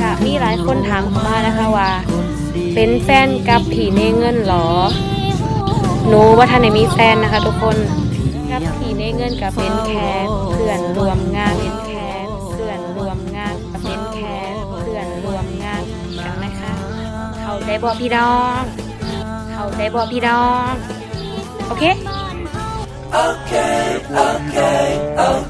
จะมีหลายคนถามเข้ามานะคะว่า เป็นแฟนกับผีเนเงินเหรอ หนูว่าท่านไหนมีแฟนนะคะทุกคนกับผีเนเงินกับเป็นแค่เพื่อนรวมงานเป็นแค่เพื่อนรวมงานกับเป็นแค่เพื่อนรวมงานกันนะคะ เขาได้บอกพี่ดอง เขาได้บอกพี่ดอง โอเค Okay, okay.